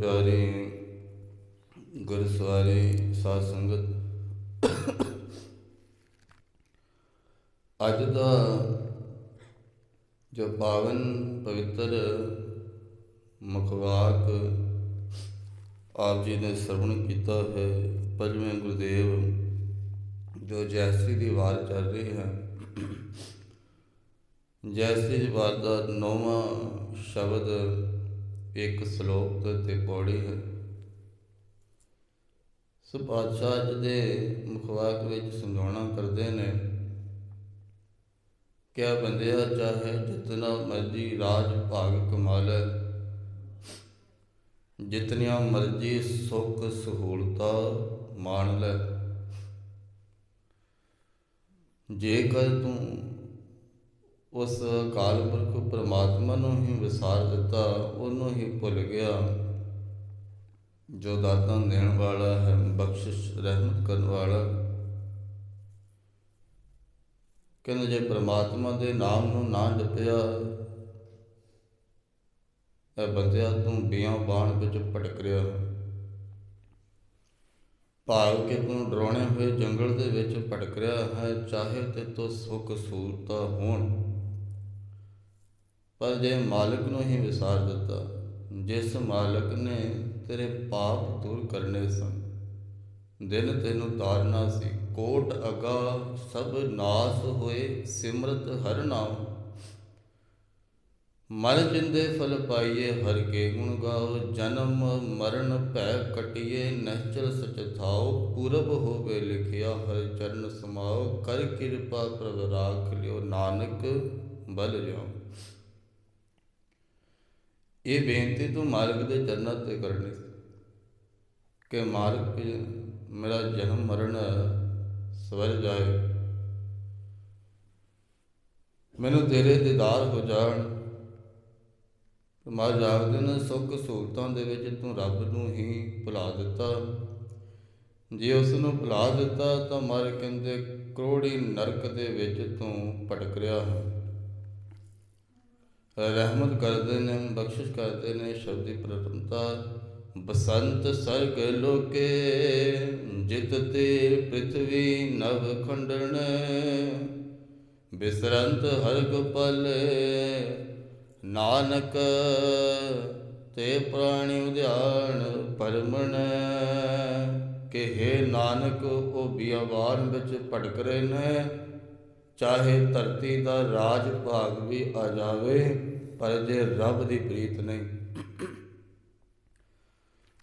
ਪਿਆਰੀ ਗੁਰ ਸਾਧ ਸੰਗਤ। ਅੱਜ ਦਾ ਜੋ ਪਾਵਨ ਪਵਿੱਤਰ ਮੁਖਵਾਕ ਆਪ ਜੀ ਨੇ ਸਰਵਣ ਕੀਤਾ ਹੈ, ਪੰਜਵੇਂ ਗੁਰਦੇਵ, ਜੋ ਜੈਸਰੀ ਦੀ ਵਾਰ ਚੱਲ ਰਹੀ ਹੈ। ਜੈਸਰੀ ਦੀ ਵਾਰ ਦਾ ਨੌਵਾਂ ਸ਼ਬਦ ਇੱਕ ਸ਼ਲੋਕ ਤੇ ਪੌੜੀ ਹੈ। ਸੋ ਪਾਤਸ਼ਾਹ ਜੀ ਦੇ ਮੁਖਵਾਕ ਵਿੱਚ ਸਮਝਾਉਣਾ ਕਰਦੇ ਨੇ, ਕਿਆ ਬੰਦਿਆ ਚਾਹੇ ਜਿਤਨਾ ਮਰਜ਼ੀ ਰਾਜ ਭਾਗ ਕਮਾ ਲੈ, ਜਿਤਨੀਆਂ ਮਰਜ਼ੀ ਸੁੱਖ ਸਹੂਲਤਾਂ ਮਾਣ ਲੈ। ਜੇਕਰ ਤੂੰ ਉਸ ਅਕਾਲ ਪੁਰਖ ਪਰਮਾਤਮਾ ਨੂੰ ਹੀ ਵਿਸਾਰ ਦਿੱਤਾ, ਉਹਨੂੰ ਹੀ ਭੁੱਲ ਗਿਆ। ਜੋ ਦਾਤਾਂ ਦੇਣ ਵਾਲਾ ਹੈ, ਬਖਸ਼ਿਸ਼, ਰਹਿਮਤ ਕਰਨ ਵਾਲਾ। ਕਹਿੰਦੇ ਜੇ ਪ੍ਰਮਾਤਮਾ ਦੇ ਨਾਮ ਨੂੰ ਨਾ ਜਪਿਆ, ਇਹ ਬੰਦਿਆ ਤੂੰ ਬਿਆਂ ਬਾਣ ਵਿੱਚ ਭਟਕ ਰਿਹਾ ਭਾਵ ਕਿ ਤੂੰ ਡਰਾਉਣੇ ਹੋਏ ਜੰਗਲ ਦੇ ਵਿੱਚ ਭਟਕ ਰਿਹਾ ਹੈ, ਚਾਹੇ ਤੇ ਤੋ ਸੁੱਖ ਸੂਰਤਾ ਹੋਣ। ਪਰ ਜੇ ਮਾਲਕ ਨੂੰ ਹੀ ਵਿਸਾਰ ਦਿੱਤਾ, ਜਿਸ ਮਾਲਕ ਨੇ ਤੇਰੇ ਪਾਪ ਦੂਰ ਕਰਨੇ ਸਨ, ਦਿਨ ਤੈਨੂੰ ਤਾਰਨਾ ਸੀ। ਕੋਟ ਅਗਾ ਸਭ ਨਾਸ ਹੋਏ, ਸਿਮਰਤ ਹਰ ਨਾਮ ਮਰ ਜਿੰਦੇ ਫਲ ਪਾਈਏ, ਹਰ ਕੇ ਗੁਣ ਗਾਓ। ਜਨਮ ਮਰਨ ਭੈ ਕਟਿਏ ਨਹਿਚਲ ਸਚ ਥਾਓ ਪੂਰਬ ਹੋਵੇ ਲਿਖਿਆ, ਹਰ ਚਰਨ ਸਮਾਓ ਕਰ ਕਿਰਪਾ ਪ੍ਰਭ ਰਾਖ ਲਿਓ, ਨਾਨਕ ਬਲ ਜਾਓ ਇਹ ਬੇਨਤੀ ਤੂੰ ਮਾਲਕ ਦੇ ਚਰਨਾਂ ਤੇ ਕਰਨੀ ਕਿ ਮਾਲਕ ਮੇਰਾ ਜਨਮ ਮਰਨ ਸਵਰ ਜਾਏ। ਮੈਨੂੰ ਤੇਰੇ ਦੀਦਾਰ ਹੋ ਜਾਣ। ਮਾਰ ਜਾਗਦੇ ਨੇ, ਸੁੱਖ ਸਹੂਲਤਾਂ ਦੇ ਵਿੱਚ ਤੂੰ ਰੱਬ ਨੂੰ ਹੀ ਭੁਲਾ ਦਿੱਤਾ। ਜੇ ਉਸ ਨੂੰ ਭੁਲਾ ਦਿੱਤਾ ਤਾਂ ਮਰ ਕਹਿੰਦੇ, ਕਰੋੜੀ ਨਰਕ ਦੇ ਵਿੱਚ ਤੂੰ ਭਟਕ ਰਿਹਾ ਹੈ। ਰਹਿਮਤ ਕਰਦੇ ਨੇ, ਬਖਸ਼ਿਸ਼ ਕਰਦੇ ਨੇ, ਸ਼ਬਦੀ ਪ੍ਰਤਮਤਾ ਬਸੰਤ ਸਰਗ ਲੋਕੇ, ਜਿਤ ਤੇ ਪ੍ਰithvi ਨਵ ਖੰਡਣ। ਬਿਸਰੰਤ ਹਰ ਪਲ, ਨਾਨਕ ਤੇ ਪ੍ਰਾਣੀ ਉਧਿਆਨ ਪਰਮਣ। ਕਿ ਹੈ ਨਾਨਕ, ਉਹ ਬਿਆਵਾਨ ਵਿੱਚ ਭਟਕ ਰਹੇ ਨੇ। ਚਾਹੇ ਧਰਤੀ ਦਾ ਰਾਜ ਭਾਗ ਵੀ ਆ ਜਾਵੇ, ਪਰ ਜੇ ਰੱਬ ਦੀ ਪ੍ਰੀਤ ਨਹੀਂ।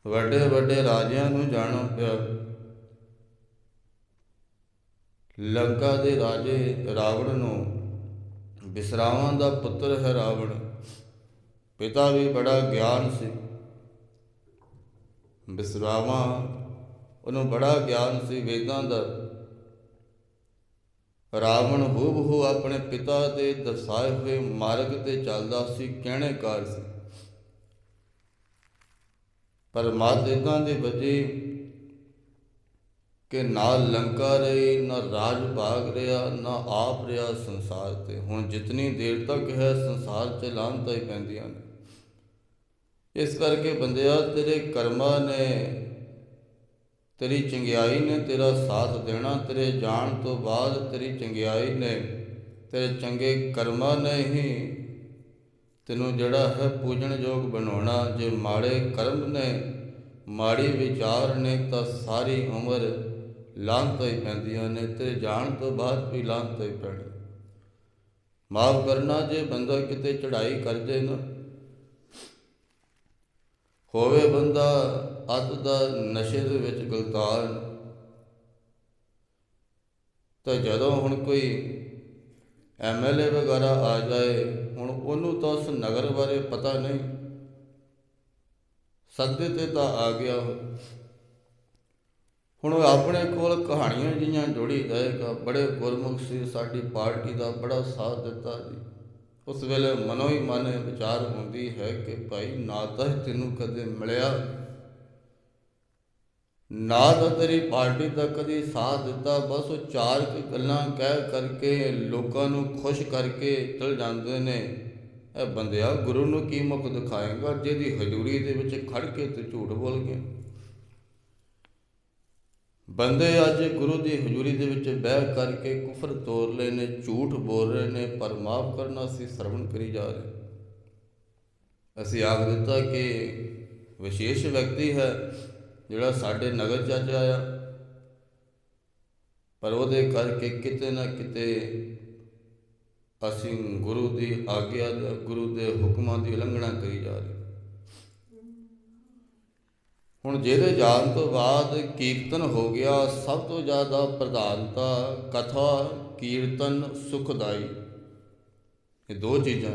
ਵੱਡੇ ਵੱਡੇ ਰਾਜਿਆਂ ਨੂੰ ਜਾਣੋ ਪਿਆ। ਲੰਕਾ ਦੇ ਰਾਜੇ ਰਾਵਣ ਨੂੰ ਬਿਸਰਾਵਾਂ ਦਾ ਪੁੱਤਰ ਹੈ ਰਾਵਣ। ਪਿਤਾ ਵੀ ਬੜਾ ਗਿਆਨ ਸੀ। ਬਿਸਰਾਵਾਂ ਉਹਨੂੰ ਬੜਾ ਗਿਆਨ ਸੀ ਵੇਦਾਂ ਦਾ। ਰਾਵਣ ਹੂਬਹੂ ਆਪਣੇ ਪਿਤਾ ਦੇ ਦਰਸਾਏ ਹੋਏ ਮਾਰਗ ਤੇ ਚੱਲਦਾ ਸੀ, ਕਹਿਣੇ ਕਾਰ ਸੀ। ਪਰ ਮਾਤ ਇਦਾਂ ਦੇ ਵਜੇ ਕਿ ਨਾ ਲੰਕਾ ਰਹੀ, ਨਾ ਰਾਜ ਭਾਗ ਰਿਹਾ, ਨਾ ਆਪ ਰਿਹਾ ਸੰਸਾਰ ਤੇ। ਹੁਣ ਜਿਤਨੀ ਦੇਰ ਤੱਕ ਹੈ, ਸੰਸਾਰ ਚ ਲਾਂਤਾਂ ਹੀ ਪੈਂਦੀਆਂ ਨੇ। ਇਸ ਕਰਕੇ ਬੰਦਿਆ, ਤੇਰੇ ਕਰਮਾਂ ਨੇ ਤੇਰੀ ਚੰਗਿਆਈ ਨੇ ਤੇਰਾ ਸਾਥ ਦੇਣਾ, ਤੇਰੇ ਜਾਣ ਤੋਂ ਬਾਅਦ ਤੇਰੀ ਚੰਗਿਆਈ ਨੇ, ਤੇਰੇ ਚੰਗੇ ਕਰਮਾਂ ਨੇ ਹੀ ਤੈਨੂੰ ਜਿਹੜਾ ਹੈ ਪੂਜਣਯੋਗ ਬਣਾਉਣਾ। ਜੇ ਮਾੜੇ ਕਰਮ ਨੇ, ਮਾੜੀ ਵਿਚਾਰ ਨੇ, ਤਾਂ ਸਾਰੀ ਉਮਰ ਲਾਂਤ ਹੀ ਪੈਂਦੀਆਂ ਨੇ, ਤੇਰੇ ਜਾਣ ਤੋਂ ਬਾਅਦ ਵੀ ਲਾਂਤ ਹੀ ਪੈਣੀ। ਮਾਫ ਕਰਨਾ ਜੇ ਬੰਦਾ ਕਿਤੇ ਚੜ੍ਹਾਈ ਕਰ ਜੇ ਨਾ, ਹੋਵੇ ਬੰਦਾ ਅੱਤ ਦਾ ਨਸ਼ੇ ਦੇ ਵਿੱਚ ਗਲਤਾਨ ਤਾਂ ਜਦੋਂ ਹੁਣ ਕੋਈ ਐਮਐਲਏ ਵਗੈਰਾ ਆ ਜਾਏ, ਹੁਣ ਉਹਨੂੰ ਤਾਂ ਉਸ ਨਗਰ ਬਾਰੇ ਪਤਾ ਨਹੀਂ। ਸੱਦੇ ਤੇ ਤਾਂ ਆ ਗਿਆ ਹੁਣ ਉਹ ਆਪਣੇ ਕੋਲ ਕਹਾਣੀਆਂ ਜੀਆਂ ਜੋੜੀ ਜਾਏਗਾ ਬੜੇ ਗੁਰਮੁਖ ਸੀ, ਸਾਡੀ ਪਾਰਟੀ ਦਾ ਬੜਾ ਸਾਥ ਦਿੱਤਾ ਜੀ। ਉਸ ਵੇਲੇ ਮਨੋ ਹੀ ਮਨ ਵਿਚਾਰ ਹੁੰਦੀ ਹੈ ਕਿ ਭਾਈ ਨਾ ਤਾਂ ਤੈਨੂੰ ਕਦੇ ਮਿਲਿਆ। ਨਾ ਤਾਂ ਤੇਰੀ ਪਾਰਟੀ ਦਾ ਕਦੀ ਸਾਥ ਦਿੱਤਾ, ਬਸ ਉਹ ਚਾਰ ਗੱਲਾਂ ਕਹਿ ਕਰਕੇ ਲੋਕਾਂ ਨੂੰ ਖੁਸ਼ ਕਰਕੇ ਚਲ ਜਾਂਦੇ ਨੇ। ਇਹ ਬੰਦਿਆ, ਗੁਰੂ ਨੂੰ ਕੀ ਮੁਖ ਦਿਖਾਏਗਾ? ਜਿਹਦੀ ਹਜ਼ੂਰੀ ਦੇ ਵਿੱਚ ਖੜ ਕੇ ਤੇ ਝੂਠ ਬੋਲ ਗਿਆ। ਬੰਦੇ ਅੱਜ ਗੁਰੂ ਦੀ ਹਜ਼ੂਰੀ ਦੇ ਵਿੱਚ ਬਹਿ ਕਰਕੇ ਕੁਫਰ ਤੋੜ ਲਏ ਨੇ, ਝੂਠ ਬੋਲ ਰਹੇ ਨੇ, ਪਰ ਮਾਫ ਕਰਨਾ ਅਸੀਂ ਸਰਵਣ ਕਰੀ ਜਾ ਰਹੇ। ਅਸੀਂ ਆਖ ਦਿੱਤਾ ਕਿ ਵਿਸ਼ੇਸ਼ ਵਿਅਕਤੀ ਹੈ ਜਿਹੜਾ ਸਾਡੇ ਨਗਰ ਚ ਅੱਜ ਆਇਆ, ਪਰ ਉਹਦੇ ਕਰਕੇ ਕਿਤੇ ਨਾ ਕਿਤੇ ਅਸੀਂ ਗੁਰੂ ਦੀ ਆਗਿਆ ਦਾ, ਗੁਰੂ ਦੇ ਹੁਕਮਾਂ ਦੀ ਉਲੰਘਣਾ ਕਰੀ ਜਾ ਰਹੇ ਹੁਣ ਜਿਹਦੇ ਜਾਣ ਤੋਂ ਬਾਅਦ ਕੀਰਤਨ ਹੋ ਗਿਆ, ਸਭ ਤੋਂ ਜ਼ਿਆਦਾ ਪ੍ਰਧਾਨਤਾ, ਕਥਾ, ਕੀਰਤਨ, ਸੁਖਦਾਈ। ਇਹ ਦੋ ਚੀਜ਼ਾਂ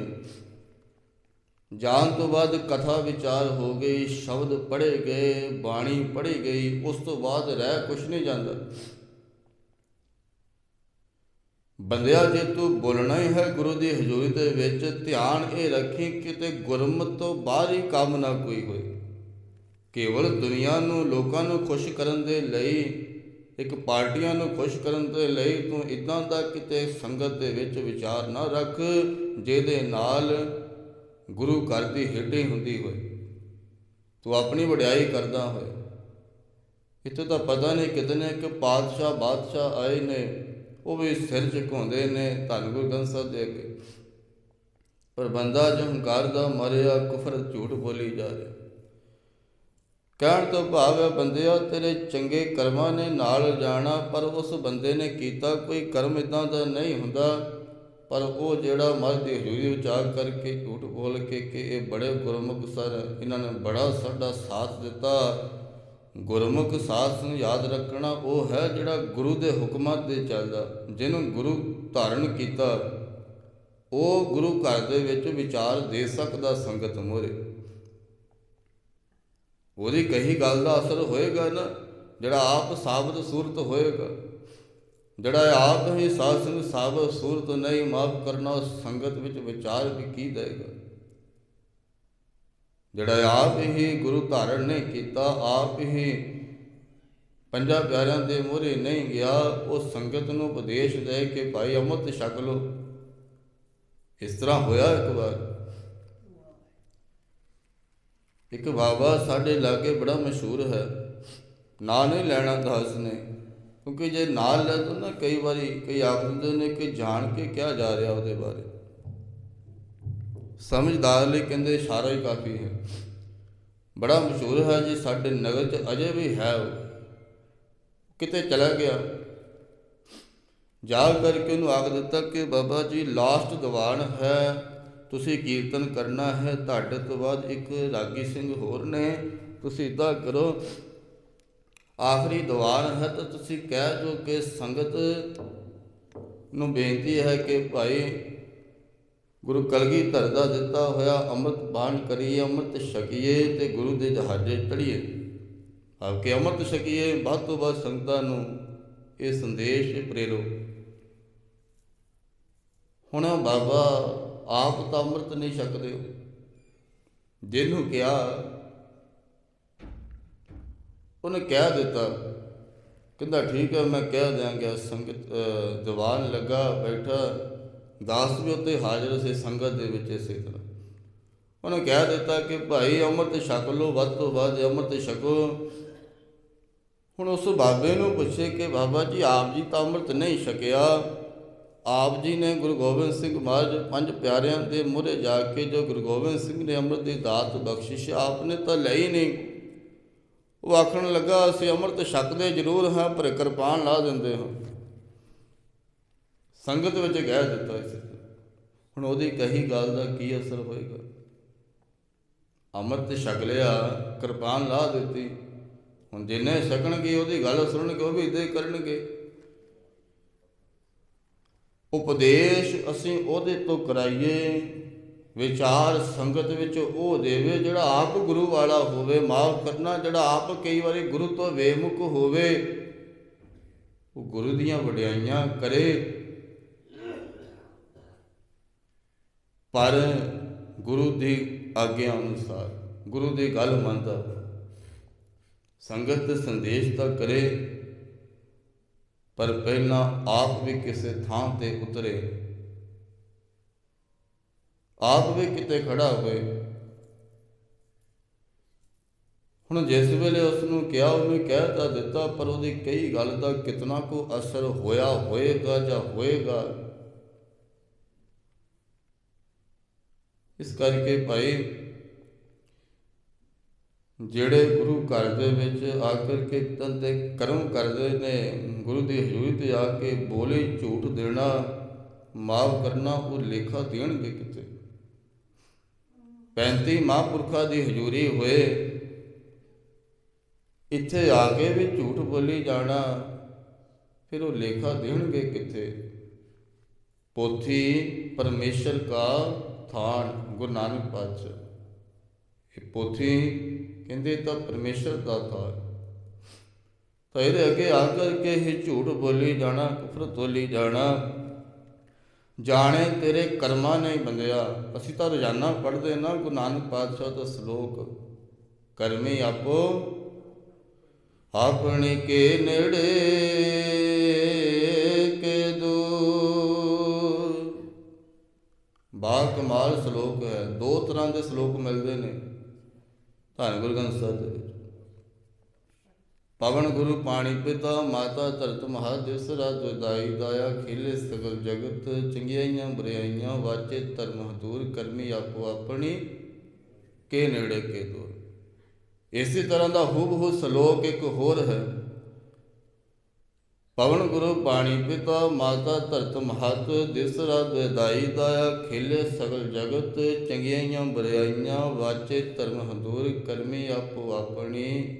ਜਾਣ ਤੋਂ ਬਾਅਦ ਕਥਾ ਵਿਚਾਰ ਹੋ ਗਈ, ਸ਼ਬਦ ਪੜ੍ਹੇ ਗਏ, ਬਾਣੀ ਪੜ੍ਹੀ ਗਈ, ਉਸ ਤੋਂ ਬਾਅਦ ਰਹਿ ਕੁਛ ਨਹੀਂ ਜਾਂਦਾ। ਬੰਦਿਆ, ਜੇ ਤੂੰ ਬੋਲਣਾ ਹੀ ਹੈ ਗੁਰੂ ਦੀ ਹਜ਼ੂਰੀ ਦੇ ਵਿੱਚ, ਧਿਆਨ ਇਹ ਰੱਖੀ ਕਿਤੇ ਗੁਰਮਤ ਤੋਂ ਬਾਹਰ ਹੀ ਕੰਮ ਨਾ ਕੋਈ ਹੋਏ। ਕੇਵਲ ਦੁਨੀਆ ਨੂੰ, ਲੋਕਾਂ ਨੂੰ ਖੁਸ਼ ਕਰਨ ਦੇ ਲਈ, ਇੱਕ ਪਾਰਟੀਆਂ ਨੂੰ ਖੁਸ਼ ਕਰਨ ਦੇ ਲਈ ਤੂੰ ਇਦਾਂ ਦਾ ਕਿਤੇ ਸੰਗਤ ਦੇ ਵਿੱਚ ਵਿਚਾਰ ਨਾ ਰੱਖ, ਜਿਹਦੇ ਨਾਲ ਗੁਰੂ ਘਰ ਦੀ ਹਿੱਡੀ ਹੁੰਦੀ ਹੋਏ। ਤੂੰ ਆਪਣੀ ਵਡਿਆਈ ਕਰਦਾ ਹੋਏ। ਇੱਥੇ ਤਾਂ ਪਤਾ ਨਹੀਂ ਕਿਤਨੇ ਕਿ ਪਾਤਸ਼ਾਹ, ਬਾਦਸ਼ਾਹ ਆਏ ਨੇ, ਉਹ ਵੀ ਸਿਰ ਝੁਕਾਉਂਦੇ ਨੇ, ਧੰਨ ਗੁਰੂ ਗ੍ਰੰਥ ਸਾਹਿਬ ਦੇ ਅੱਗੇ। ਪਰ ਬੰਦਾ ਜੋ ਹੰਕਾਰ ਦਾ ਮਰਿਆ, ਕੁਫਰ ਝੂਠ ਬੋਲੀ ਜਾ ਰਿਹਾ। ਕਹਿਣ ਤੋਂ ਭਾਵ ਹੈ, ਬੰਦਿਆ, ਤੇਰੇ ਚੰਗੇ ਕਰਮਾਂ ਨੇ ਨਾਲ ਜਾਣਾ, ਪਰ ਉਸ ਬੰਦੇ ਨੇ ਕੀਤਾ ਕੋਈ ਕਰਮ ਇਦਾਂ ਦਾ ਨਹੀਂ ਹੁੰਦਾ। ਪਰ ਉਹ ਜਿਹੜਾ ਮਰ ਹਜ਼ੂਰੀ ਵਿੱਚ ਆ ਕਰਕੇ ਝੂਠ ਬੋਲ ਕੇ ਕਿ ਇਹ ਬੜੇ ਗੁਰਮੁਖ ਸਰ ਇਹਨਾਂ ਨੇ ਬੜਾ ਸਾਡਾ ਸਾਥ ਦਿੱਤਾ। ਗੁਰਮੁਖ ਸਾਥ ਨੂੰ ਯਾਦ ਰੱਖਣਾ ਉਹ ਹੈ ਜਿਹੜਾ ਗੁਰੂ ਦੇ ਹੁਕਮਾਂ ਤੇ ਚੱਲਦਾ, ਜਿਹਨੂੰ ਗੁਰੂ ਧਾਰਨ ਕੀਤਾ। ਉਹ ਗੁਰੂ ਘਰ ਦੇ ਵਿੱਚ ਵਿਚਾਰ ਦੇ ਸਕਦਾ ਸੰਗਤ ਮੋਰੇ। ਉਹਦੀ ਕਹੀ ਗੱਲ ਦਾ ਅਸਰ ਹੋਏਗਾ ਨਾ, ਜਿਹੜਾ ਆਪ ਸਾਬਤ ਸੂਰਤ ਹੋਏਗਾ। ਜਿਹੜਾ ਆਪ ਹੀ ਸਾਧ ਸੰਗ ਸਾਬਤ ਸੂਰਤ ਨਹੀਂ, ਮਾਫ ਕਰਨਾ, ਉਸ ਸੰਗਤ ਵਿੱਚ ਵਿਚਾਰ ਵੀ ਕੀ ਦੇਗਾ ਜਿਹੜਾ ਆਪ ਹੀ ਗੁਰੂ ਧਾਰਨ ਨੇ ਕੀਤਾ, ਆਪ ਹੀ ਪੰਜਾਂ ਪਿਆਰਿਆਂ ਦੇ ਮੂਹਰੇ ਨਹੀਂ ਗਿਆ ਉਹ ਸੰਗਤ ਨੂੰ ਉਪਦੇਸ਼ ਦੇ ਕੇ ਭਾਈ ਅਮਰਤ ਛਕ ਲੋ ਇਸ ਤਰ੍ਹਾਂ ਹੋਇਆ ਇੱਕ ਵਾਰ। ਇੱਕ ਬਾਬਾ ਸਾਡੇ ਲਾਗੇ ਬੜਾ ਮਸ਼ਹੂਰ ਹੈ। ਨਾਂ ਨਹੀਂ ਲੈਣਾ ਦਾਸ ਨੇ। ਕਿਉਂਕਿ ਜੇ ਨਾਲ ਲੈ ਤਾਂ ਨਾ ਕਈ ਵਾਰੀ ਕਈ ਆਖ ਦਿੰਦੇ ਨੇ ਕਿ ਜਾਣ ਕੇ ਕਿਹਾ ਜਾ ਰਿਹਾ ਉਹਦੇ ਬਾਰੇ। ਸਮਝਦਾਰ ਲਈ ਕਹਿੰਦੇ ਇਸ਼ਾਰਾ ਹੀ ਕਾਫੀ ਹੈ। ਬੜਾ ਮਸ਼ਹੂਰ ਹੈ ਜੀ, ਸਾਡੇ ਨਗਰ 'ਚ ਅਜੇ ਵੀ ਹੈ ਉਹ। ਕਿਤੇ ਚਲਾ ਗਿਆ। ਜਾ ਕਰਕੇ ਉਹਨੂੰ ਆਖ ਦਿੱਤਾ ਕਿ ਬਾਬਾ ਜੀ ਲਾਸਟ ਦੀਵਾਨ ਹੈ, ਤੁਸੀਂ ਕੀਰਤਨ ਕਰਨਾ ਹੈ, ਤੁਹਾਡੇ ਤੋਂ ਬਾਅਦ ਇੱਕ ਰਾਗੀ ਸਿੰਘ ਹੋਰ ਨੇ, ਤੁਸੀਂ ਇਦਾਂ ਕਰੋ। ਆਖਰੀ ਦੀਵਾਨ ਹੈ ਤਾਂ ਤੁਸੀਂ ਕਹਿ ਜੋ ਕਿ ਸੰਗਤ ਨੂੰ ਬੇਨਤੀ ਹੈ ਕਿ ਭਾਈ ਗੁਰੂ ਕਲਗੀਧਰ ਦਾ ਦਿੱਤਾ ਹੋਇਆ ਅੰਮ੍ਰਿਤ ਬਾਣ ਕਰੀਏ, ਅੰਮ੍ਰਿਤ ਛਕੀਏ ਤੇ ਗੁਰੂ ਦੇ ਜਹਾਜ਼ੇ ਚੜੀਏ ਆਪ ਕੇ ਅੰਮ੍ਰਿਤ ਛਕੀਏ ਵੱਧ ਤੋਂ ਵੱਧ ਸੰਗਤਾਂ ਨੂੰ ਇਹ ਸੰਦੇਸ਼ ਪ੍ਰੇਰੋ। ਹੁਣ ਬਾਬਾ ਆਪ ਤਾਂ ਅੰਮ੍ਰਿਤ ਨਹੀਂ ਛਕਦੇ। ਹੋ ਜਿਹਨੂੰ ਕਿਹਾ ਉਹਨੇ ਕਹਿ ਦਿੱਤਾ, ਕਹਿੰਦਾ ਠੀਕ ਹੈ, ਮੈਂ ਕਹਿ ਦਿਆਂਗਾ, ਸੰਗਤ ਦੀਵਾਨ ਲੱਗਾ, ਬੈਠਾ, ਦਾਸ ਵੀ ਉੱਤੇ ਹਾਜ਼ਰ ਸੀ, ਸੰਗਤ ਦੇ ਵਿੱਚ ਇਸੇ ਤਰ੍ਹਾਂ। ਉਹਨੇ ਕਹਿ ਦਿੱਤਾ ਕਿ ਭਾਈ ਅੰਮ੍ਰਿਤ ਛਕ ਲੋ ਵੱਧ ਤੋਂ ਵੱਧ ਅੰਮ੍ਰਿਤ ਛਕੋ ਹੁਣ ਉਸ ਬਾਬੇ ਨੂੰ ਪੁੱਛੇ ਕਿ ਬਾਬਾ ਜੀ, ਆਪ ਜੀ ਤਾਂ ਅੰਮ੍ਰਿਤ ਨਹੀਂ ਛਕਿਆ। ਆਪ ਜੀ ਨੇ ਗੁਰੂ ਗੋਬਿੰਦ ਸਿੰਘ ਮਹਾਰਾਜ ਪੰਜ ਪਿਆਰਿਆਂ ਦੇ ਮੂਹਰੇ ਜਾ ਕੇ ਜੋ ਗੁਰੂ ਗੋਬਿੰਦ ਸਿੰਘ ਨੇ ਅੰਮ੍ਰਿਤ ਦੀ ਦਾਤ ਬਖਸ਼ਿਸ਼, ਆਪ ਨੇ ਤਾਂ ਲਈ ਨਹੀਂ। ਉਹ ਆਖਣ ਲੱਗਾ, ਅਸੀਂ ਅੰਮ੍ਰਿਤ ਛਕਦੇ ਜ਼ਰੂਰ ਹਾਂ, ਪਰ ਕਿਰਪਾਨ ਲਾ ਦਿੰਦੇ ਹਾਂ। ਸੰਗਤ ਵਿੱਚ ਕਹਿ ਦਿੱਤਾ ਇਸ ਹੁਣ ਉਹਦੀ ਕਹੀ ਗੱਲ ਦਾ ਕੀ ਅਸਰ ਹੋਏਗਾ? ਅੰਮ੍ਰਿਤ ਛਕ ਲਿਆ, ਕਿਰਪਾਨ ਲਾ ਦਿੱਤੀ। ਹੁਣ ਜਿੰਨੇ ਛਕਣਗੇ, ਉਹਦੀ ਗੱਲ ਸੁਣਨਗੇ, ਉਹ ਵੀ ਇਦਾਂ ਕਰਨਗੇ। ਉਪਦੇਸ਼ ਅਸੀਂ ਉਹਦੇ ਤੋਂ ਕਰਾਈਏ ਵਿਚਾਰ ਸੰਗਤ ਵਿੱਚ ਉਹ ਦੇਵੇ ਜਿਹੜਾ ਆਪ ਗੁਰੂ ਵਾਲਾ ਹੋਵੇ, ਮਾਫ ਕਰਨਾ ਜਿਹੜਾ ਆਪ ਕਈ ਵਾਰੀ ਗੁਰੂ ਤੋਂ ਵੇਮੁਖ ਹੋਵੇ। ਉਹ ਗੁਰੂ ਦੀਆਂ ਵਡਿਆਈਆਂ ਕਰੇ। ਪਰ ਗੁਰੂ ਦੀ ਆਗਿਆ ਅਨੁਸਾਰ, ਗੁਰੂ ਦੀ ਗੱਲ ਮੰਨਦਾ, ਸੰਗਤ ਸੰਦੇਸ਼ ਤਾਂ ਕਰੇ, ਪਰ ਪਹਿਲਾਂ ਆਪ ਵੀ ਕਿਸੇ ਥਾਂ ਤੇ ਉਤਰੇ। ਆਪ ਵੀ ਕਿਤੇ ਖੜਾ ਹੋਏ। ਹੁਣ ਜਿਸ ਵੇਲੇ ਉਸ ਨੂੰ ਕਿਹਾ, ਉਹਨੇ ਕਹਿ ਤਾਂ ਦਿੱਤਾ, ਪਰ ਉਹਦੀ ਕਈ ਗੱਲ ਦਾ ਕਿਤਨਾ ਕੋ ਅਸਰ ਹੋਇਆ ਹੋਏਗਾ ਜਾਂ ਹੋਏਗਾ। ਇਸ ਕਰਕੇ ਭਾਈ, ਜਿਹੜੇ ਗੁਰੂ ਘਰ ਦੇ ਵਿੱਚ ਆ ਕਰ ਕੇ ਤੰਦੇ ਕਰਮ ਕਰਦੇ ਨੇ, ਗੁਰੂ ਦੀ ਹਜ਼ੂਰੀ ਤੇ ਆ ਕੇ ਬੋਲੇ ਝੂਠ ਦੇਣਾ, ਮਾਫ ਕਰਨਾ, ਉਹ ਲੇਖਾ ਦੇਣਗੇ ਕਿਤੇ? 35 ਮਹਾਂਪੁਰਖਾਂ ਦੀ ਹਜ਼ੂਰੀ ਹੋਏ। ਇੱਥੇ ਆ ਕੇ ਵੀ ਝੂਠ ਬੋਲੀ ਜਾਣਾ, ਫਿਰ ਉਹ ਲੇਖਾ ਦੇਣਗੇ ਕਿੱਥੇ? ਪੋਥੀ ਪਰਮੇਸ਼ਰ ਕਾ ਥਾਨ, ਗੁਰੂ ਨਾਨਕ ਪਾਤਸ਼ਾਹ। ਇਹ ਪੋਥੀ ਕਹਿੰਦੇ ਤਾਂ ਪਰਮੇਸ਼ਰ ਦਾ ਥਾਨ। ਤਾਂ ਇਹਦੇ ਅੱਗੇ ਆ ਕਰਕੇ ਇਹ ਝੂਠ ਬੋਲੀ ਜਾਣਾ, ਕੁਫਰ ਤੋਲੀ ਜਾਣਾ। ਜਾਣੇ ਤੇਰੇ ਕਰਮਾਂ ਨੇ ਬੰਦਿਆ। ਅਸੀਂ ਤਾਂ ਰੋਜ਼ਾਨਾ ਪੜ੍ਹਦੇ ਨਾ, ਗੁਰੂ ਨਾਨਕ ਪਾਤਸ਼ਾਹ ਦਾ ਸ਼ਲੋਕ। ਕਰਮੀ ਆਪੋ, ਆਪਣੀ ਕੇ ਨੇੜੇ, ਕੇ ਦੂਰ। ਬਾ ਕਮਾਲ ਸ਼ਲੋਕ ਹੈ। ਦੋ ਤਰ੍ਹਾਂ ਦੇ ਸ਼ਲੋਕ ਮਿਲਦੇ ਨੇ। ਧੰਨ ਗੁਰੂ ਗ੍ਰੰਥ ਸਾਹਿਬ ਦੇ ਪਵਨ ਗੁਰੂ ਪਾਣੀ ਪਿਤਾ, ਮਾਤਾ ਧਰਤ ਮਹਾਦੇਸ ਰਾਜ ਵਿਦਾਈ ਦਾਇਆ, ਖੇਲੇ ਸਗਲ ਜਗਤ, ਚੰਗਿਆਈਆਂ ਬੁਰਾਈਆਂ ਵਾਚੇ ਧਰਮ ਹਦੂਰ, ਕਰਮੀ ਆਪੋ ਆਪਣੀ, ਕੇ ਨੇੜੇ ਕੇ ਦੂਰ। ਇਸੇ ਤਰ੍ਹਾਂ ਦਾ ਹੂਬਹੂ ਸ਼ਲੋਕ ਇੱਕ ਹੋਰ ਹੈ। ਪਵਨ ਗੁਰੂ ਪਾਣੀ ਪਿਤਾ, ਮਾਤਾ ਧਰਤ ਮਹਤ ਦਿਸ ਰਾਤ ਦਾਇਆ, ਖੇਲੇ ਸਗਲ ਜਗਤ, ਚੰਗਿਆਈਆਂ ਬੁਰਾਈਆਂ ਵਾਚੇ ਧਰਮ ਹਦੂਰ, ਕਰਮੀ ਆਪੋ ਆਪਣੀ